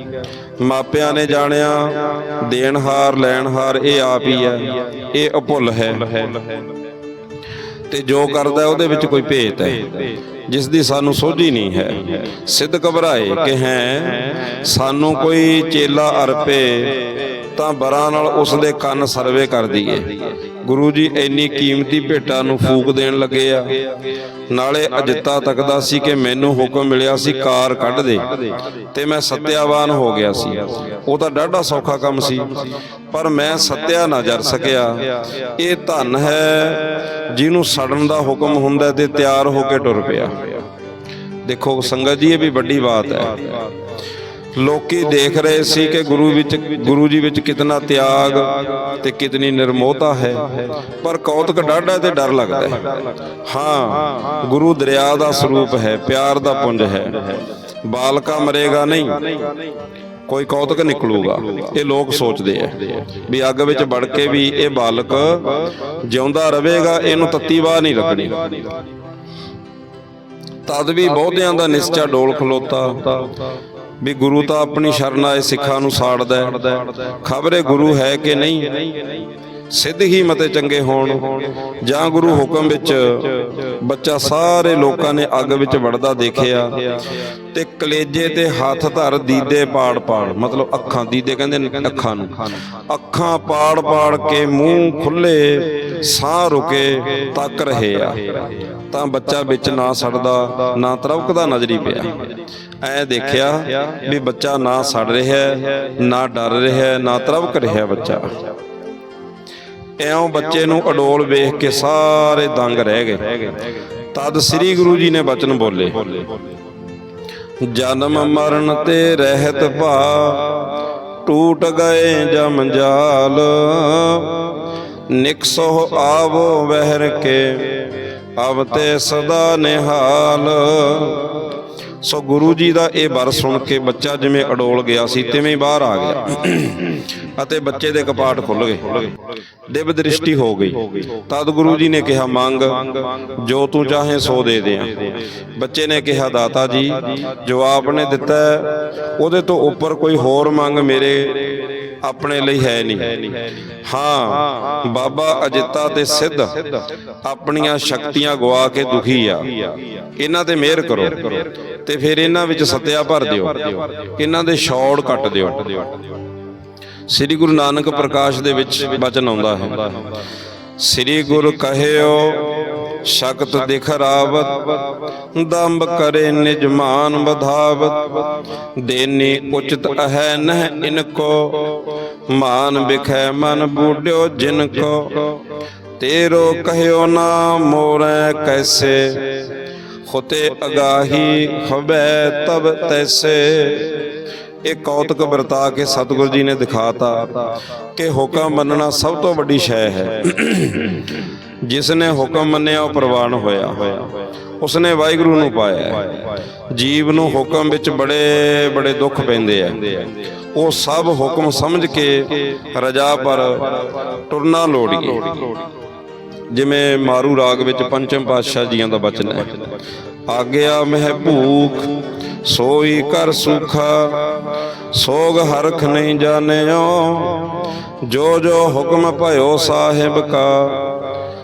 ਮਾਪਿਆਂ ਨੇ ਜਾਣਿਆ ਦੇਣਹਾਰ ਲੈਣਹਾਰ ਇਹ ਆਪ ਹੀ ਹੈ, ਇਹ ਅਭੁੱਲ ਹੈ। ਤੇ ਜੋ ਕਰਦਾ ਉਹਦੇ ਵਿੱਚ ਕੋਈ ਭੇਤ ਹੈ। ਜਿਸ ਦੀ ਸਾਨੂੰ ਸੋਝੀ ਨਹੀਂ ਹੈ। ਸਿੱਧ ਘਬਰਾਏ ਕਿ ਹੈ ਸਾਨੂੰ ਕੋਈ ਚੇਲਾ ਅਰਪੇ ਤਾਂ ਬਰਾਂ ਨਾਲ ਉਸ ਦੇ ਕੰਨ ਸਰਵੇ ਕਰ ਦਈਏ। ਗੁਰੂ ਜੀ ਇੰਨੀ ਕੀਮਤੀ ਭੇਟਾ ਨੂੰ ਫੂਕ ਦੇਣ ਲੱਗੇ ਆ। ਨਾਲੇ ਅਜਿੱਤਾ ਤੱਕਦਾ ਸੀ ਕਿ ਮੈਨੂੰ ਹੁਕਮ ਮਿਲਿਆ ਸੀ ਕਾਰ ਕੱਢ ਦੇ। ਤੇ ਮੈਂ ਸਤਿਆਵਾਨ ਹੋ ਗਿਆ ਸੀ। ਉਹ ਤਾਂ ਡਾਢਾ ਸੌਖਾ ਕੰਮ ਸੀ। ਪਰ ਮੈਂ ਸਤਿਆ ਨਾ ਜਰ ਸਕਿਆ। ਇਹ ਧਨ ਹੈ ਜਿਹਨੂੰ ਸੜਨ ਦਾ ਹੁਕਮ ਹੁੰਦਾ ਤੇ ਤਿਆਰ ਹੋ ਕੇ ਟੁਰ ਪਿਆ। ਦੇਖੋ, ਸੰਗਤ ਜੀ, ਇਹ ਵੀ ਵੱਡੀ ਬਾਤ ਹੈ। ਲੋਕੀ ਦੇਖ ਰਹੇ ਸੀ ਕਿ ਗੁਰੂ ਵਿੱਚ, ਗੁਰੂ ਜੀ ਵਿੱਚ ਕਿਤਨਾ ਤਿਆਗ ਤੇ ਕਿਤਨੀ ਨਿਰਮੋਹਤਾ ਹੈ। ਪਰ ਕੌਤਕ ਡਾਢਾ ਤੇ ਡਰ ਲੱਗਦਾ ਹੈ। ਹਾਂ, ਗੁਰੂ ਦਰਿਆ ਦਾ ਸਰੂਪ ਹੈ, ਪਿਆਰ ਦਾ ਪੁੰਜ ਹੈ। ਬਾਲਕਾ ਮਰੇਗਾ ਨਹੀਂ। ਕੋਈ ਕੌਤਕ ਨਿਕਲੂਗਾ। ਇਹ ਲੋਕ ਸੋਚਦੇ ਆ ਵੀ ਅੱਗ ਵਿੱਚ ਵੜ ਕੇ ਵੀ ਇਹ ਬਾਲਕ ਜਿਉਂਦਾ ਰਹੇਗਾ, ਇਹਨੂੰ ਤੱਤੀ ਬਾਹ ਨਹੀਂ ਲੱਗਣੀ। ਤਦ ਵੀ ਬਹੁਤਿਆਂ ਦਾ ਨਿਸ਼ਚਾ ਡੋਲ ਖਲੋਤਾ ਵੀ ਗੁਰੂ ਤਾਂ ਆਪਣੀ ਸ਼ਰਨ ਆਏ ਸਿੱਖਾਂ ਨੂੰ ਸਾੜਦਾ ਖਬਰੇ ਗੁਰੂ ਹੈ ਕਿ ਨਹੀਂ? ਸਿੱਧ ਹੀ ਮਤੇ ਚੰਗੇ ਹੋਣ। ਜਾਂ ਗੁਰੂ ਹੁਕਮ ਵਿੱਚ ਬੱਚਾ ਸਾਰੇ ਲੋਕਾਂ ਨੇ ਅੱਗ ਵਿੱਚ ਵੜਦਾ ਦੇਖਿਆ ਤੇ ਕਲੇਜੇ ਤੇ ਹੱਥ ਧਰ ਦੀਦੇ ਪਾੜ ਪਾੜ, ਮਤਲਬ ਅੱਖਾਂ ਦੀਦੇ ਕਹਿੰਦੇ ਅੱਖਾਂ ਨੂੰ। ਅੱਖਾਂ ਪਾੜ ਪਾੜ ਕੇ ਮੂੰਹ ਖੁੱਲੇ, ਸਾਹ ਰੁਕੇ ਤੱਕ ਰਹੇ ਆ। ਤਾਂ ਬੱਚਾ ਵਿੱਚ ਨਾ ਸੜਦਾ, ਨਾ ਤਰਵਕਦਾ ਨਜ਼ਰੀ ਪਿਆ। ਐ ਦੇਖਿਆ ਵੀ ਬੱਚਾ ਨਾ ਸੜ ਰਿਹਾ, ਨਾ ਡਰ ਰਿਹਾ, ਨਾ ਤਰਵਕ ਰਿਹਾ ਬੱਚਾ। ਐਉਂ ਬੱਚੇ ਨੂੰ ਅਡੋਲ ਵੇਖ ਕੇ ਸਾਰੇ ਦੰਗ ਰਹਿ ਗਏ। ਤਦ ਸ੍ਰੀ ਗੁਰੂ ਜੀ ਨੇ ਬਚਨ ਬੋਲੇ, ਜਨਮ ਮਰਨ ਤੇ ਰਹਿਤ ਭਾ, ਟੂਟ ਗਏ ਜਮ ਜਾਲ ਨਿਕਸੋ ਆਵੋ ਵਹਿਰ ਕੇ ਅਬ ਤੇ ਸਦਾ ਨਿਹਾਲ ਸੋ ਗੁਰੂ ਜੀ ਦਾ ਇਹ ਵਰ ਸੁਣ ਕੇ ਬੱਚਾ ਜਿਵੇਂ ਅਡੋਲ ਗਿਆ ਸੀ, ਤਿਵੇਂ ਬਾਹਰ ਆ ਗਿਆ। ਅਤੇ ਬੱਚੇ ਦੇ ਕਪਾਟ ਖੁੱਲ ਗਏ। ਦਿਵ ਦ੍ਰਿਸ਼ਟੀ ਹੋ ਗਈ। ਤਦ ਗੁਰੂ ਜੀ ਨੇ ਕਿਹਾ, ਮੰਗ, ਜੋ ਤੂੰ ਚਾਹੇ ਸੋ ਦੇ ਦਿਆਂ। ਬੱਚੇ ਨੇ ਕਿਹਾ, ਦਾਤਾ ਜੀ, ਜੋ ਆਪਨੇ ਦਿੱਤਾ ਉਹਦੇ ਤੋਂ ਉੱਪਰ ਕੋਈ ਹੋਰ ਮੰਗ ਮੇਰੇ ਆਪਣੇ ਲਈ ਹੈ ਨਹੀਂ। ਹਾਂ, ਬਾਬਾ ਅਜਿੱਤਾ ਤੇ ਸਿੱਧ ਆਪਣੀਆਂ ਸ਼ਕਤੀਆਂ ਗਵਾ ਕੇ ਦੁਖੀ ਆ। ਇਹਨਾਂ ਤੇ ਮਿਹਰ ਕਰੋ ਤੇ ਫਿਰ ਇਹਨਾਂ ਵਿੱਚ ਸਤਿਆ ਭਰ ਦਿਓ। ਇਹਨਾਂ ਦੇ ਛੌੜ ਕੱਟ ਦਿਓ। ਸ੍ਰੀ ਗੁਰੂ ਨਾਨਕ ਪ੍ਰਕਾਸ਼ ਦੇ ਵਿੱਚ ਬਚਨ ਆਉਂਦਾ ਹੈ। ਸ੍ਰੀ ਗੁਰ ਕਹਿਓ ਸ਼ਕਤ ਦਿਖ ਰਾਵਤ ਦੰਬ ਕਰੇ ਨਿਜ ਮਾਨ ਵਧਾਵਤ। ਦੇਨੀ ਉਚਿਤ ਅਹੈ ਨਹਿ ਇਨਕੋ, ਮਾਨ ਬਿਖੈ ਮਨ ਬੂਡਿਓ ਜਿਨ ਕੋ ਤੇਰੋ ਕਹਿਓ ਨਾ ਮੋਰੈ ਕੈਸੇ, ਖੁਤੇ ਅਗਾਹੀ ਹਬੈ ਤਬ ਤੈਸੇ। ਇਹ ਕੌਤਕ ਵਰਤਾ ਕੇ ਸਤਿਗੁਰੂ ਜੀ ਨੇ ਦਿਖਾਤਾ ਕਿ ਹੁਕਮ ਮੰਨਣਾ ਸਭ ਤੋਂ ਵੱਡੀ ਸ਼ੈ ਹੈ। ਜਿਸ ਨੇ ਹੁਕਮ ਮੰਨਿਆ, ਉਹ ਪ੍ਰਵਾਨ ਹੋਇਆ। ਉਸਨੇ ਵਾਹਿਗੁਰੂ ਨੂੰ ਪਾਇਆ ਜੀਵ ਨੂੰ ਹੁਕਮ ਵਿੱਚ ਬੜੇ ਬੜੇ ਦੁੱਖ ਪੈਂਦੇ ਆ। ਉਹ ਸਭ ਹੁਕਮ ਸਮਝ ਕੇ ਰਜਾ ਪਰ ਟੁਰਨਾ ਲੋੜੀਏ ਜਿਵੇਂ ਮਾਰੂ ਰਾਗ ਵਿੱਚ ਪੰਚਮ ਪਾਤਸ਼ਾਹ ਜੀਆਂ ਦਾ ਬਚਨ ਹੈ। ਆਗਿਆ ਮਹਿ ਭੂਖ, ਸੋਈ ਕਰ ਸੁਖਾ, ਸੋਗ ਹਰਖ ਨਹੀਂ ਜਾਣਿਓ ਜੋ ਜੋ ਹੁਕਮ ਭਇਓ ਸਾਹਿਬ ਕਾ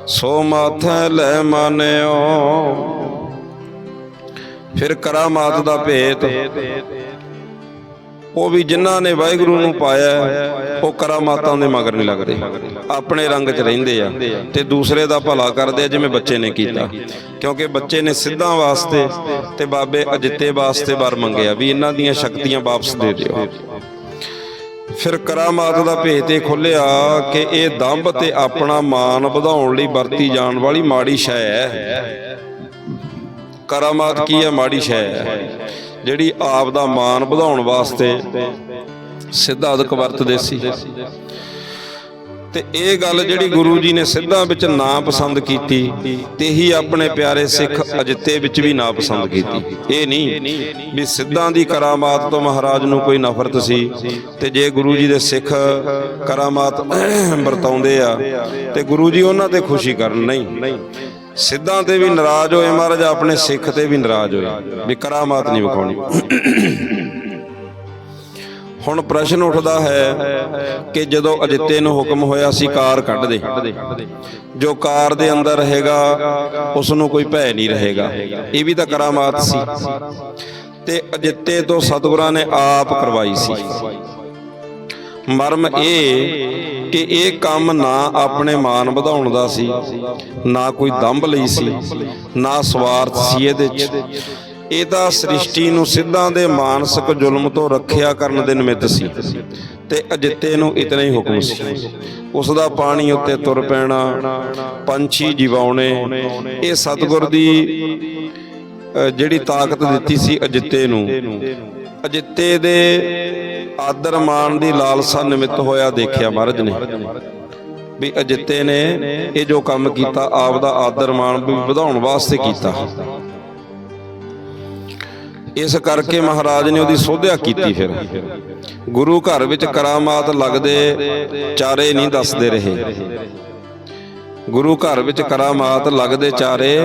ਸੋ ਮਾਥੈ ਲੈ ਮਾਨਿਓ। ਫਿਰ ਕਰਾਮਾਤ ਦਾ ਭੇਤ। ਉਹ ਵੀ ਜਿਨ੍ਹਾਂ ਨੇ ਵਾਹਿਗੁਰੂ ਨੂੰ ਪਾਇਆ ਹੈ, ਉਹ ਕਰਾਮਾਤਾਂ ਦੇ ਮਗਰ ਨਹੀਂ ਲੱਗਦੇ। ਆਪਣੇ ਰੰਗ 'ਚ ਰਹਿੰਦੇ ਆ ਤੇ ਦੂਸਰੇ ਦਾ ਭਲਾ ਕਰਦੇ ਆ ਜਿਵੇਂ ਬੱਚੇ ਨੇ ਕੀਤਾ। ਕਿਉਂਕਿ ਬੱਚੇ ਨੇ ਸਿੱਧਾਂ ਵਾਸਤੇ ਤੇ ਬਾਬੇ ਅਜਿੱਤੇ ਵਾਸਤੇ ਵਰ ਮੰਗਿਆ ਵੀ ਇਹਨਾਂ ਦੀਆਂ ਸ਼ਕਤੀਆਂ ਵਾਪਸ ਦੇ ਦਿਓ। ਫਿਰ ਕਰਾਮਾਤ ਦਾ ਭੇਤ ਇਹ ਖੁੱਲਿਆ ਕਿ ਇਹ ਦੰਭ ਤੇ ਆਪਣਾ ਮਾਨ ਵਧਾਉਣ ਲਈ ਵਰਤੀ ਜਾਣ ਵਾਲੀ ਮਾੜੀ ਸ਼ੈ ਹੈ। ਕਰਾਮਾਤ ਕੀ ਹੈ? ਮਾੜੀ ਸ਼ੈ ਹੈ। ਜਿਹੜੀ ਆਪ ਦਾ ਮਾਨ ਵਧਾਉਣ ਵਾਸਤੇ ਸਿੱਧਾ ਅਦਕ ਵਰਤਦੇ ਸੀ। ਤੇ ਇਹ ਗੱਲ ਜਿਹੜੀ ਗੁਰੂ ਜੀ ਨੇ ਸਿੱਧਾਂ ਵਿੱਚ ਨਾ ਪਸੰਦ ਕੀਤੀ ਤੇ ਹੀ ਆਪਣੇ ਪਿਆਰੇ ਸਿੱਖ ਅਜਿੱਤੇ ਵਿੱਚ ਵੀ ਨਾ ਪਸੰਦ ਕੀਤੀ। ਇਹ ਨਹੀਂ ਵੀ ਸਿੱਧਾਂ ਦੀ ਕਰਾਮਾਤ ਤੋਂ ਮਹਾਰਾਜ ਨੂੰ ਕੋਈ ਨਫ਼ਰਤ ਸੀ ਤੇ ਜੇ ਗੁਰੂ ਜੀ ਦੇ ਸਿੱਖ ਕਰਾਮਾਤ ਵਰਤਾਉਂਦੇ ਆ ਤੇ ਗੁਰੂ ਜੀ ਉਹਨਾਂ ਤੇ ਖੁਸ਼ੀ ਕਰਨ, ਨਹੀਂ। ਸਿੱਧਾਂ ਤੇ ਵੀ ਨਾਰਾਜ਼ ਹੋਏ ਮਹਾਰਾਜ, ਆਪਣੇ ਸਿੱਖ ਤੇ ਵੀ ਨਾਰਾਜ਼ ਹੋਏ ਵੀ ਕਰਾਮਾਤ ਨਹੀਂ ਵਿਖਾਉਣੀ। ਹੁਣ ਪ੍ਰਸ਼ਨ ਉੱਠਦਾ ਹੈ ਕਿ ਜਦੋਂ ਅਜਿੱਤੇ ਨੂੰ ਹੁਕਮ ਹੋਇਆ ਸੀ ਕਾਰ ਕੱਢ ਦੇ। ਜੋ ਕਾਰ ਦੇ ਅੰਦਰ ਰਹੇਗਾ ਉਸ ਨੂੰ ਕੋਈ ਭੈ ਨਹੀਂ ਰਹੇਗਾ। ਇਹ ਵੀ ਤਾਂ ਕਰਾਮਾਤ ਸੀ। ਤੇ ਅਜਿੱਤੇ ਤੋਂ ਸਤਿਗੁਰਾਂ ਨੇ ਆਪ ਕਰਵਾਈ ਸੀ। ਮਰਮ ਇਹ ਕਿ ਇਹ ਕੰਮ ਨਾ ਆਪਣੇ ਮਾਨ ਵਧਾਉਣ ਦਾ ਸੀ, ਨਾ ਕੋਈ ਦੰਭ ਲਈ ਸੀ, ਨਾ ਸਵਾਰਥ ਸੀ ਇਹਦੇ 'ਚ। ਇਹ ਤਾਂ ਸ੍ਰਿਸ਼ਟੀ ਨੂੰ ਸਿੱਧਾਂ ਦੇ ਮਾਨਸਿਕ ਜ਼ੁਲਮ ਤੋਂ ਰੱਖਿਆ ਕਰਨ ਦੇ ਨਿਮਿੱਤ ਸੀ ਤੇ ਅਜਿੱਤੇ ਨੂੰ ਇਤਨਾ ਹੀ ਹੁਕਮ ਸੀ। ਉਸ ਦਾ ਪਾਣੀ ਉੱਤੇ ਤੁਰ ਪੈਣਾ ਪੰਛੀ ਜਿਵਾਉਣੇ ਇਹ ਸਤਿਗੁਰ ਦੀ ਜਿਹੜੀ ਤਾਕਤ ਦਿੱਤੀ ਸੀ ਅਜਿੱਤੇ ਨੂੰ। ਅਜਿੱਤੇ ਦੇ ਆਦਰ ਮਾਣ ਦੀ ਲਾਲਸਾ ਨਿਮਿੱਤ ਹੋਇਆ ਦੇਖਿਆ ਮਹਾਰਾਜ ਨੇ। ਵੀ ਅਜਿੱਤੇ ਨੇ ਇਹ ਜੋ ਕੰਮ ਕੀਤਾ ਆਪ ਦਾ ਆਦਰ ਮਾਣ ਵੀ ਵਧਾਉਣ ਵਾਸਤੇ ਕੀਤਾ। ਇਸ ਕਰਕੇ ਮਹਾਰਾਜ ਨੇ ਉਹਦੀ ਸੋਧਿਆ ਕੀਤੀ ਫਿਰ। ਗੁਰੂ ਘਰ ਵਿੱਚ ਕਰਾਮਾਤ ਲੱਗਦੇ, ਚਾਰੇ ਨਹੀਂ ਦੱਸਦੇ ਰਹੇ। ਗੁਰੂ ਘਰ ਵਿੱਚ ਕਰਾਮਾਤ ਲੱਗਦੇ, ਚਾਰੇ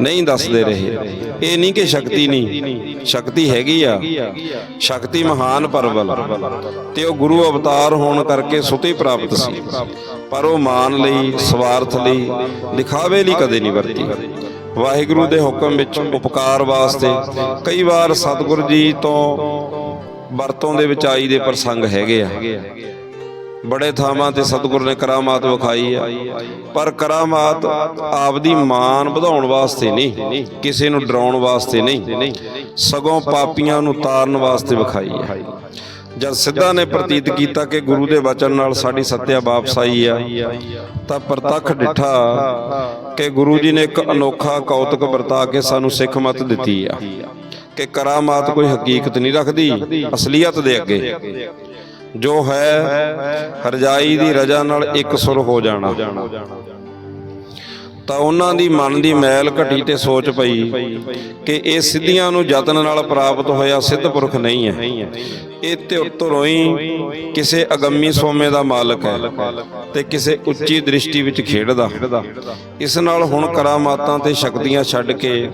ਨਹੀਂ ਦੱਸਦੇ ਰਹੇ। ਇਹ ਨਹੀਂ ਕਿ ਸ਼ਕਤੀ ਨਹੀਂ, ਸ਼ਕਤੀ ਹੈਗੀ ਆ। ਸ਼ਕਤੀ ਮਹਾਨ ਪਰਬਲ ਤੇ ਉਹ ਗੁਰੂ ਅਵਤਾਰ ਹੋਣ ਕਰਕੇ ਸੁਤੀ ਪ੍ਰਾਪਤ ਸੀ। ਪਰ ਉਹ ਮਾਨ ਲਈ, ਸਵਾਰਥ ਲਈ ਦਿਖਾਵੇ ਲਈ ਕਦੇ ਨਹੀਂ ਵਰਤੀ। ਵਾਹਿਗੁਰੂ ਦੇ ਹੁਕਮ ਵਿੱਚ ਉਪਕਾਰ ਵਾਸਤੇ ਕਈ ਵਾਰ ਸਤਿਗੁਰ ਜੀ ਤੋਂ ਵਰਤੋਂ ਦੇ ਵਿੱਚ ਆਈ ਦੇ ਪ੍ਰਸੰਗ ਹੈਗੇ ਆ। ਬੜੇ ਥਾਵਾਂ ਤੇ ਸਤਿਗੁਰ ਨੇ ਕਰਾਮਾਤ ਵਿਖਾਈ ਆ। ਪਰ ਕਰਾਮਾਤ ਆਪਦੀ ਮਾਨ ਵਧਾਉਣ ਵਾਸਤੇ ਨਹੀਂ, ਕਿਸੇ ਨੂੰ ਡਰਾਉਣ ਵਾਸਤੇ ਨਹੀਂ, ਸਗੋਂ ਪਾਪੀਆਂ ਨੂੰ ਤਾਰਨ ਵਾਸਤੇ ਵਿਖਾਈ ਆ। ਜਦ ਸਿੱਧਾ ਨੇ ਪ੍ਰਤੀਤ ਕੀਤਾ ਕਿ ਗੁਰੂ ਦੇ ਵਚਨ ਨਾਲ ਸਾਡੀ ਸੱਤਿਆ ਵਾਪਸ ਆਈ ਆ, ਤਾਂ ਪ੍ਰਤੱਖ ਡਿਠਾ ਕਿ ਗੁਰੂ ਜੀ ਨੇ ਇੱਕ ਅਨੋਖਾ ਕੌਤਕ ਵਰਤਾ ਕੇ ਸਾਨੂੰ ਸਿੱਖ ਮਤ ਦਿੱਤੀ ਆ, ਕਿ ਕਰਾਮਾਤ ਕੋਈ ਹਕੀਕਤ ਨਹੀਂ ਰੱਖਦੀ, ਅਸਲੀਅਤ ਦੇ ਅੱਗੇ। ਜੋ ਹੈ ਹਰਜਾਈ ਦੀ ਰਜਾ ਨਾਲ ਇੱਕ ਸੁਰ ਹੋ ਜਾਣਾ। ਤਾਂ ਉਹਨਾਂ ਦੀ ਮਨ ਦੀ ਮੈਲ ਘਟੀ ਤੇ ਸੋਚ ਪਈ ਕਿ ਇਹ ਸਿੱਧੀਆਂ ਨੂੰ ਯਤਨ ਨਾਲ ਪ੍ਰਾਪਤ ਹੋਇਆ ਸਿੱਧ ਪੁਰਖ ਨਹੀਂ ਹੈ। ਇਹ ਤੇ ਉਤਰੋਂ ਕਿਸੇ ਅਗੰਮੀ ਸੋਮੇ ਦਾ ਮਾਲਕ ਹੈ ਤੇ ਕਿਸੇ ਉੱਚੀ ਦ੍ਰਿਸ਼ਟੀ ਵਿੱਚ ਖੇਡਦਾ। ਇਸ ਨਾਲ ਹੁਣ ਕਰਾਮਾਤਾਂ ਤੇ ਸ਼ਕਤੀਆਂ ਛੱਡ ਕੇ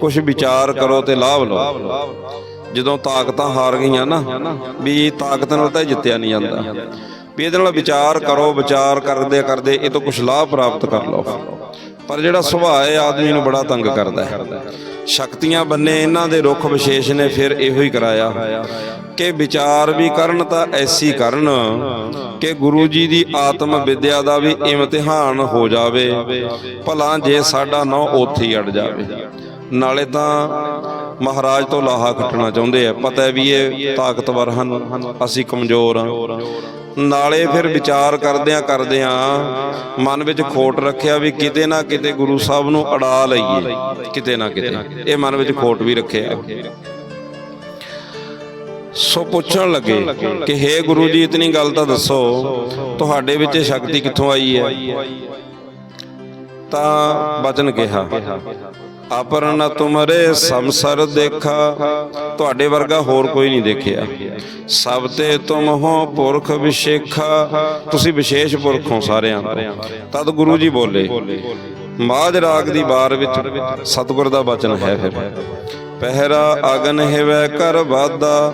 ਕੁਝ ਵਿਚਾਰ ਕਰੋ ਤੇ ਲਾਭ ਲਓ। ਜਦੋਂ ਤਾਕਤਾਂ ਹਾਰ ਗਈਆਂ ਨਾ, ਵੀ ਤਾਕਤ ਨਾਲ ਤਾਂ ਜਿੱਤਿਆ ਨਹੀਂ ਜਾਂਦਾ। ਵੀ ਇਹਦੇ ਨਾਲ ਵਿਚਾਰ ਕਰੋ, ਵਿਚਾਰ ਕਰਦੇ ਕਰਦੇ ਇਹ ਤੋਂ ਕੁਝ ਲਾਭ ਪ੍ਰਾਪਤ ਕਰ ਲਓ। ਪਰ ਜਿਹੜਾ ਸੁਭਾਅ ਹੈ, ਆਦਮੀ ਨੂੰ ਬੜਾ ਤੰਗ ਕਰਦਾ ਹੈ। ਸ਼ਕਤੀਆਂ ਬੰਨੇ ਇਹਨਾਂ ਦੇ ਰੁੱਖ ਵਿਸ਼ੇਸ਼ ਨੇ ਫਿਰ ਇਹੋ ਹੀ ਕਰਾਇਆ ਕਿ ਵਿਚਾਰ ਵੀ ਕਰਨ ਤਾਂ ਐਸੀ ਕਰਨ ਕਿ ਗੁਰੂ ਜੀ ਦੀ ਆਤਮ ਵਿਦਿਆ ਦਾ ਵੀ ਇਮਤਿਹਾਨ ਹੋ ਜਾਵੇ, ਭਲਾ ਜੇ ਸਾਡਾ ਨਾਂ ਉੱਥੇ ਹੀ ਅੜ ਜਾਵੇ। ਨਾਲੇ ਤਾਂ ਮਹਾਰਾਜ ਤੋਂ ਲਾਹਾ ਕੱਟਣਾ ਚਾਹੁੰਦੇ ਆ। ਪਤਾ ਹੈ ਵੀ ਇਹ ਤਾਕਤਵਰ ਹਨ, ਅਸੀਂ ਕਮਜ਼ੋਰ ਹਾਂ। ਨਾਲੇ ਫਿਰ ਵਿਚਾਰ ਕਰਦਿਆਂ ਕਰਦਿਆਂ ਮਨ ਵਿੱਚ ਖੋਟ ਰੱਖਿਆ ਵੀ ਕਿਤੇ ਨਾ ਕਿਤੇ ਗੁਰੂ ਸਾਹਿਬ ਨੂੰ ਅੜਾ ਲਈਏ। ਕਿਤੇ ਨਾ ਕਿਤੇ। ਇਹ ਮਨ ਵਿੱਚ ਖੋਟ ਵੀ ਰੱਖਿਆ। ਸੋ ਪੁੱਛਣ ਲੱਗੇ ਕਿ हे ਗੁਰੂ ਜੀ, ਇਤਨੀ ਗੱਲ ਤਾਂ ਦੱਸੋ, ਤੁਹਾਡੇ ਵਿੱਚ ਇਹ ਸ਼ਕਤੀ ਕਿੱਥੋਂ ਆਈ ਹੈ? ਤਾਂ ਬਚਨ ਕਿਹਾ ਅਪਰਨ ਤੁਮਰੇ ਸੰਸਰ ਦੇਖਾ। ਤੁਹਾਡੇ ਵਰਗਾ ਹੋਰ ਕੋਈ ਨਹੀਂ ਦੇਖਿਆ। ਸਭ ਤੇ ਤੁਮ ਹੋ ਪੁਰਖ ਵਿਸ਼ੇਖਾ। ਤੁਸੀਂ ਵਿਸ਼ੇਸ਼ ਪੁਰਖ ਹੋ ਸਾਰਿਆਂ ਤਦ ਗੁਰੂ ਜੀ ਬੋਲੇ, ਮਾਝ ਰਾਗ ਦੀ ਬਾਰ ਵਿੱਚ ਸਤਿਗੁਰ ਦਾ ਬਚਨ ਹੈ ਫਿਰ। ਪਹਿਰਾ ਅਗਨ ਹਿਵੈ ਕਰ ਵਾਦਾ,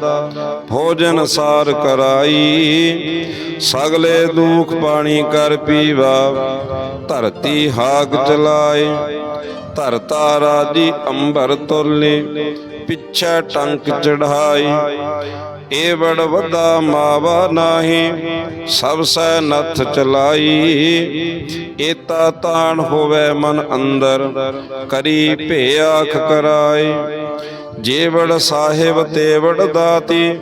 ਭੋਜਨ ਸਾਰ ਕਰਾਈ। ਸਗਲੇ ਦੁਖ ਪਾਣੀ ਕਰ ਪੀਵਾ, ਧਰਤੀ ਹਾਕ ਚਲਾਏ। ਧਰਤਾ ਰਾਜੀ ਅੰਬਰ ਤੋਲੇ ਪਿੱਛੇ ਟੰਕ ਚੜਾਈ ਏ ਬੜ ਵੱਡਾ ਮਾਵਾ ਨਾਹੀ, ਸਭ ਸੈ ਨਥ ਚਲਾਈ। ਏਤਾ ਤਾਣ ਹੋਵੇ ਮਨ ਅੰਦਰ, ਕਰੀ ਭੇ ਆਖ ਕਰਾਏ ਜੇ ਸਾਹਿਬ ਤੇ ਦਾਤੀ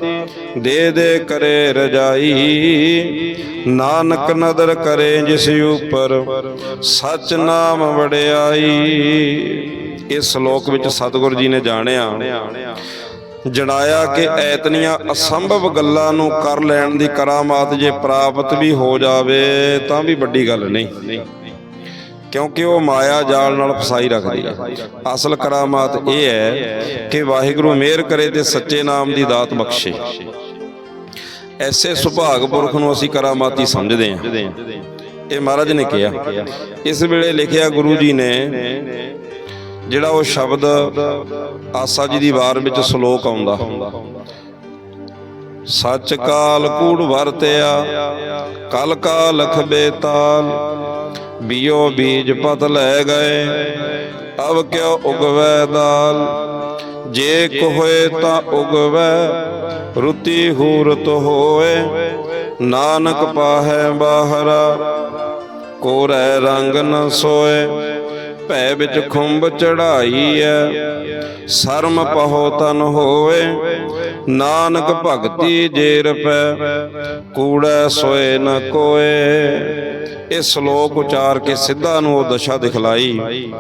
ਦੇ ਦੇ ਕਰੇ ਰਜਾਈ। ਨਾਨਕ ਨਦਰ ਕਰੇ ਜਿਸ ਉਪਰ ਸਚ ਨਾਮ ਵੜਿਆਈ ਇਸ ਸ਼ਲੋਕ ਵਿੱਚ ਸਤਿਗੁਰੂ ਜੀ ਨੇ ਜਾਣਿਆ, ਜਣਾਇਆ ਕਿ ਐਤਨੀਆਂ ਅਸੰਭਵ ਗੱਲਾਂ ਨੂੰ ਕਰ ਲੈਣ ਦੀ ਕਰਾਮਾਤ ਜੇ ਪ੍ਰਾਪਤ ਵੀ ਹੋ ਜਾਵੇ ਤਾਂ ਵੀ ਵੱਡੀ ਗੱਲ ਨਹੀਂ। ਕਿਉਂਕਿ ਉਹ ਮਾਇਆ ਜਾਲ ਨਾਲ ਫਸਾਈ ਰੱਖਦੀ ਹੈ। ਅਸਲ ਕਰਾਮਾਤ ਇਹ ਹੈ ਕਿ ਵਾਹਿਗੁਰੂ ਮਿਹਰ ਕਰੇ ਤੇ ਸੱਚੇ ਨਾਮ ਦੀ ਦਾਤ ਬਖਸ਼ੇ। ਐਸੇ ਸੁਭਾਗ ਪੁਰਖ ਨੂੰ ਅਸੀਂ ਕਰਾਮਾਤੀ ਸਮਝਦੇ ਹਾਂ। ਇਹ ਮਹਾਰਾਜ ਨੇ ਕਿਹਾ। ਇਸ ਵੇਲੇ ਲਿਖਿਆ ਗੁਰੂ ਜੀ ਨੇ, ਜਿਹੜਾ ਉਹ ਸ਼ਬਦ ਆਸਾ ਜੀ ਦੀ ਵਾਰ ਵਿੱਚ ਸ਼ਲੋਕ ਆਉਂਦਾ। ਸੱਚ ਕਾਲ ਕੂੜ ਵਰਤਿਆ, ਕਲ ਕਾ ਲਖ ਬੇਤਾਲ ਬਿਓ ਬੀਜ ਪਤ ਲੈ ਗਏ, ਅਬ ਕਿਉ ਉਗਵੈ ਦਾਲ? ਜੇ ਕੋਏ ਤਾਂ ਉਗਵੈ, ਰੁਤੀ ਹੂਰਤ ਹੋਏ, ਨਾਨਕ ਪਾਹੈ ਬਾਹਰਾ, ਕੋਰੈ ਰੰਗ ਨ ਸੋਏ, ਭੈ ਵਿੱਚ ਖੁੰਬ ਚੜਾਈ ਐ ਸ਼ਰਮ ਪਹੋ ਤਨ ਹੋਵੇ ਨਾਨਕ ਭਗਤੀ ਜੇਰ ਪੈ ਕੂੜੈ ਸੋਏ ਨ ਕੋਏ। ਇਹ ਸ਼ਲੋਕ ਉਚਾਰ ਕੇ ਸਿੱਧਾ ਨੂੰ ਉਹ ਦਸ਼ਾ ਦਿਖਲਾਈ,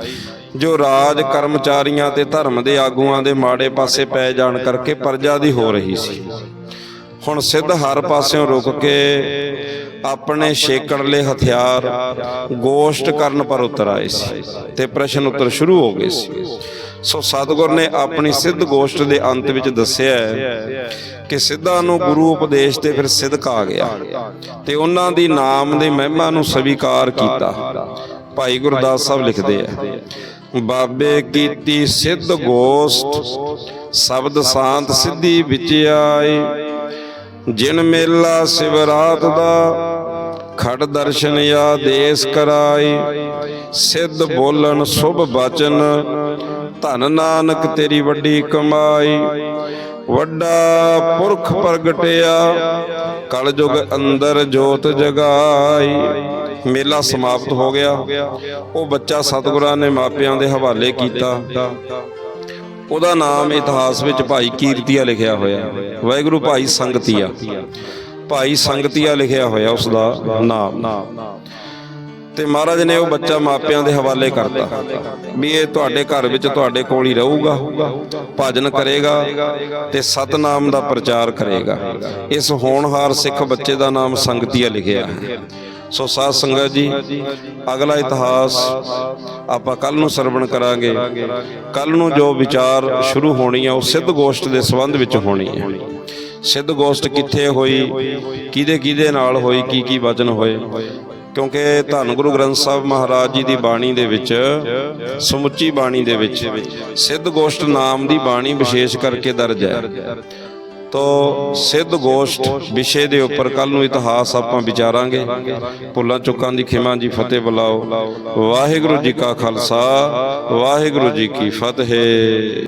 ਜੋ ਰਾਜ ਕਰਮਚਾਰੀਆਂ ਤੇ ਧਰਮ ਦੇ ਆਗੂਆਂ ਦੇ ਮਾੜੇ ਪਾਸੇ ਪੈ ਜਾਣ ਕਰਕੇ ਪਰਜਾ ਦੀ ਹੋ ਰਹੀ ਸੀ। ਹੁਣ ਸਿੱਧ ਹਰ ਪਾਸਿਓਂ ਰੁਕ ਕੇ ਆਪਣੇ ਛੇਕੜਲੇ ਹਥਿਆਰ ਗੋਸ਼ਟ ਕਰਨ ਪਰ ਉਤਰ ਆਏ ਸੀ ਤੇ ਪ੍ਰਸ਼ਨ ਉੱਤਰ ਸ਼ੁਰੂ ਹੋ ਗਏ ਸੀ। ਸੋ ਸਤਿਗੁਰ ਨੇ ਆਪਣੀ ਸਿੱਧ ਗੋਸ਼ਟ ਦੇ ਅੰਤ ਵਿੱਚ ਦੱਸਿਆ ਕਿ ਸਿੱਧਾਂ ਨੂੰ ਗੁਰੂ ਉਪਦੇਸ਼ ਤੇ ਫਿਰ ਸਿੱਧਕ ਆ ਗਿਆ ਤੇ ਉਹਨਾਂ ਦੀ ਨਾਮ ਦੇ ਮਹਿਮਾ ਨੂੰ ਸਵੀਕਾਰ ਕੀਤਾ। ਭਾਈ ਗੁਰਦਾਸ ਸਾਹਿਬ ਲਿਖਦੇ ਆ, ਬਾਬੇ ਕੀਤੀ ਸਿੱਧ ਗੋਸ਼ਟ, ਸ਼ਬਦ ਸ਼ਾਂਤ ਸਿੱਧੀ ਵਿੱਚ ਆਏ। ਜਿਨ ਮੇਲਾ ਸਿਵਰਾਤ ਦਾ ਖੜ ਦਰਸ਼ਨ ਆਦੇਸ ਕਰਾਈ, ਸਿੱਧ ਬੋਲਣ ਸੁਭ ਬਚਨ, ਧਨ ਨਾਨਕ ਤੇਰੀ ਵੱਡੀ ਕਮਾਈ। ਵੱਡਾ ਪੁਰਖ ਪ੍ਰਗਟਿਆ, ਕਲਯੁਗ ਅੰਦਰ ਜੋਤ ਜਗਾਈ। ਮੇਲਾ ਸਮਾਪਤ ਹੋ ਗਿਆ। ਉਹ ਬੱਚਾ ਸਤਿਗੁਰਾਂ ਨੇ ਮਾਪਿਆਂ ਦੇ ਹਵਾਲੇ ਕੀਤਾ। ਉਹਦਾ ਨਾਮ ਇਤਿਹਾਸ ਵਿੱਚ ਭਾਈ ਕੀਰਤੀਆ ਲਿਖਿਆ ਹੋਇਆ। ਵਾਹਿਗੁਰੂ ਭਾਈ ਸੰਗਤੀਆ। ਭਾਈ ਸੰਗਤੀਆ ਲਿਖਿਆ ਹੋਇਆ ਉਸ ਦਾ ਨਾਮ। ਤੇ ਮਹਾਰਾਜ ਨੇ ਉਹ ਬੱਚਾ ਮਾਪਿਆਂ ਦੇ ਹਵਾਲੇ ਕਰਤਾ। ਵੀ ਇਹ ਤੁਹਾਡੇ ਘਰ ਵਿੱਚ ਤੁਹਾਡੇ ਕੋਲ ਹੀ ਰਹੂਗਾ, ਭਜਨ ਕਰੇਗਾ ਤੇ ਸਤਨਾਮ ਦਾ ਪ੍ਰਚਾਰ ਕਰੇਗਾ। ਇਸ ਹੋਣਹਾਰ ਸਿੱਖ ਬੱਚੇ ਦਾ ਨਾਮ ਸੰਗਤੀਆ ਲਿਖਿਆ ਹੈ। ਸੋ ਸਾਧ ਸੰਗਤ ਜੀ, ਅਗਲਾ ਇਤਿਹਾਸ ਆਪਾਂ ਕੱਲ ਨੂੰ ਸਰਵਣ ਕਰਾਂਗੇ। ਕੱਲ ਨੂੰ ਜੋ ਵਿਚਾਰ ਸ਼ੁਰੂ ਹੋਣੀ ਆ, ਉਹ ਸਿੱਧ ਗੋਸ਼ਟ ਦੇ ਸੰਬੰਧ ਵਿੱਚ ਹੋਣੀ ਹੈ ਸਿੱਧ ਗੋਸ਼ਟ ਕਿੱਥੇ ਹੋਈ? ਕਿਹਦੇ ਕਿਹਦੇ ਨਾਲ ਹੋਈ? ਕੀ ਕੀ ਵਚਨ ਹੋਏ? ਕਿਉਂਕਿ ਧੰਨ ਗੁਰੂ ਗ੍ਰੰਥ ਸਾਹਿਬ ਮਹਾਰਾਜ ਜੀ ਦੀ ਬਾਣੀ ਦੇ ਵਿੱਚ, ਸਮੁੱਚੀ ਬਾਣੀ ਦੇ ਵਿੱਚ ਸਿੱਧ ਗੋਸ਼ਟ ਨਾਮ ਦੀ ਬਾਣੀ ਵਿਸ਼ੇਸ਼ ਕਰਕੇ ਦਰਜ ਹੈ। ਤੋ ਸਿੱਧ ਗੋਸ਼ਟ ਵਿਸ਼ੇ ਦੇ ਉੱਪਰ ਕੱਲ ਨੂੰ ਇਤਿਹਾਸ ਆਪਾਂ ਵਿਚਾਰਾਂਗੇ। ਭੁੱਲਾਂ ਚੁੱਕਾਂ ਦੀ ਖਿਮਾ ਜੀ ਫਤਿਹ ਬੁਲਾਓ। ਵਾਹਿਗੁਰੂ ਜੀ ਕਾ ਖਾਲਸਾ, ਵਾਹਿਗੁਰੂ ਜੀ ਕੀ ਫਤਿਹ।